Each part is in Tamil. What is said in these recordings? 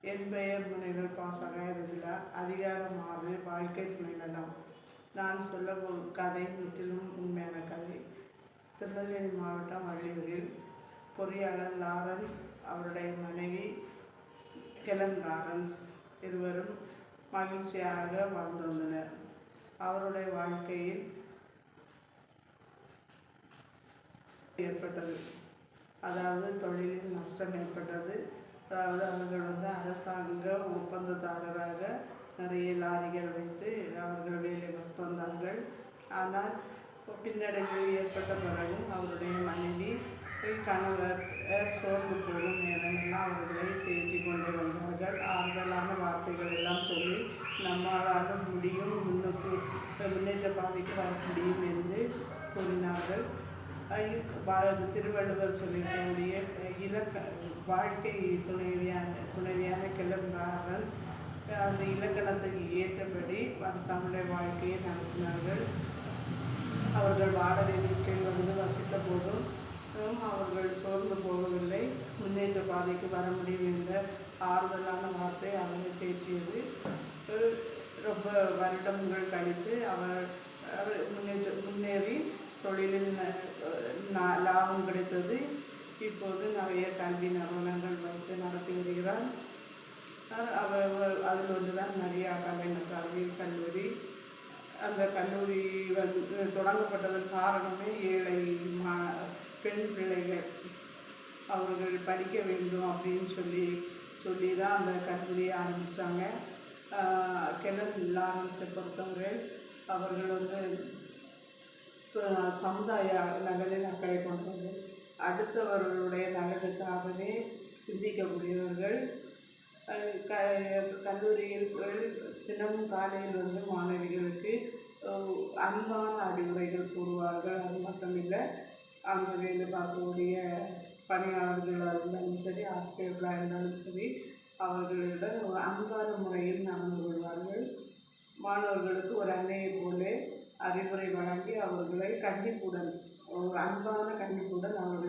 என் பெயர் முனைவர் பா. சகாயரஜிலா அதிகாரம் ஆறு வாழ்க்கை துணை நான் சொல்ல போகும் கதை முற்றிலும் உண்மையான கதை. திருநெல்வேலி மாவட்டம் வள்ளியூரில் பொறியாளர் லாரன்ஸ் அவருடைய மனைவி கெலன் லாரன்ஸ் இருவரும் மகிழ்ச்சியாக வாழ்ந்து வந்தனர். அவருடைய வாழ்க்கையில் ஏற்பட்டது. அதாவது தொழிலில் நஷ்டம் ஏற்பட்டது. அதாவது அவர்கள் வந்து அரசாங்க ஒப்பந்ததாரராக நிறைய லாரிகள் வைத்து அவர்கள் வேலை வந்தார்கள். ஆனால் பின்னடைவு ஏற்பட்ட பிறகும் அவருடைய மனைவி கணவர் சோர்ந்து போகும் நேரமெல்லாம் அவர்களை தேற்றி கொண்டே வந்தார்கள். ஆறுதலான வார்த்தைகள் எல்லாம் சொல்லி நம்மளால் முடியும் முன்னுக்கு முன்னேற்ற பாதைக்கு வர முடியும் என்று திருவள்ளுவர் சொல்லிக்கூடிய இலக்க வாழ்க்கை துணைவியான துணைவியான கிளம்புறார்கள் அந்த இலக்கணத்துக்கு ஏற்றபடி அந்த தமிழை வாழ்க்கையை நடத்தினார்கள். அவர்கள் வாடகை வீட்டில் வந்து வசித்த போதும் அவர்கள் சோர்ந்து போகவில்லை. முன்னேற்ற பாதைக்கு வர முடியும் என்ற ஆறுதலான வார்த்தை அவரை தேற்றியது. ரொம்ப வருடங்கள் கழித்து அவர் அவர் முன்னேற்ற இப்போது நிறைய கல்வி நிறுவனங்கள் வைத்து நடத்தி வருகிறார். அவர் அதில் வந்து தான் நிறைய கலைஞர் கல்வி கல்லூரி. அந்த கல்லூரி வந்து தொடங்கப்பட்டதன் காரணமே ஏழை மா பெண் பிள்ளைகள். அவர்கள் படிக்க வேண்டும் அப்படின்னு சொல்லி சொல்லி தான் அந்த கல்லூரியை ஆரம்பித்தாங்க கெலன் லாரன்ஸை பொறுத்தவரை அவர்கள் வந்து சமுதாய நகலில் அக்கறை கொண்டது அடுத்தவர்களுடைய நலனுக்காகவே சிந்திக்கக்கூடியவர்கள் க கல்லூரியில் தினமும் காலையில் வந்து மாணவிகளுக்கு அன்பான அறிவுரைகள் கூறுவார்கள். அது மட்டும் இல்லை அங்கே வேலை பார்க்கக்கூடிய பணியாளர்களாக இருந்தாலும் சரி ஆசிரியர்களாக இருந்தாலும் சரி அவர்களிடம் ஒரு அன்பான முறையில் நடந்து கொள்வார்கள். மாணவர்களுக்கு ஒரு அன்னையை போல அறிவுரை வழங்கி அவர்களை கண்டிப்புடன் ஒரு அன்பான கண்டிப்புடன் அவர்களை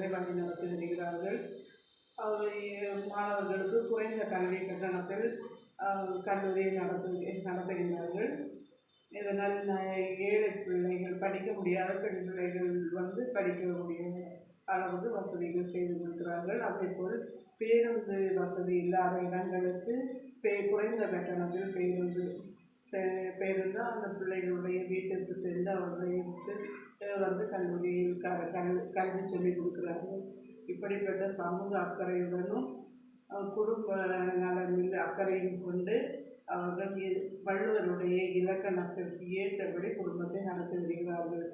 மாணவர்களுக்கு குறைந்த கல்வி கட்டணத்தில் கல்லூரியை நடத்து நடத்துகின்றார்கள். இதனால் ஏழை பிள்ளைகள் படிக்க முடியாத பெண் பிள்ளைகள் வந்து படிக்கக்கூடிய அளவுக்கு வசதிகள் செய்து கொடுக்கிறார்கள். அதேபோல் பேருந்து வசதி இல்லாத இடங்களுக்கு பே குறைந்த கட்டணத்தில் பேருந்து செ- பேருந்து அந்த பிள்ளைகளுடைய வீட்டிற்கு சென்று அவர்களுக்கு வந்து கல்லூரியில் க கல் கல்வி சொல்லிக் கொடுக்குறாங்க இப்படிப்பட்ட சமூக அக்கறையுடனும் குடும்ப நலனில் அக்கறையும் கொண்டு அவர்கள் வள்ளுவருடைய இலக்கணத்திற்கு ஏற்றபடி குடும்பத்தை நடத்தி வருகிறார்கள்.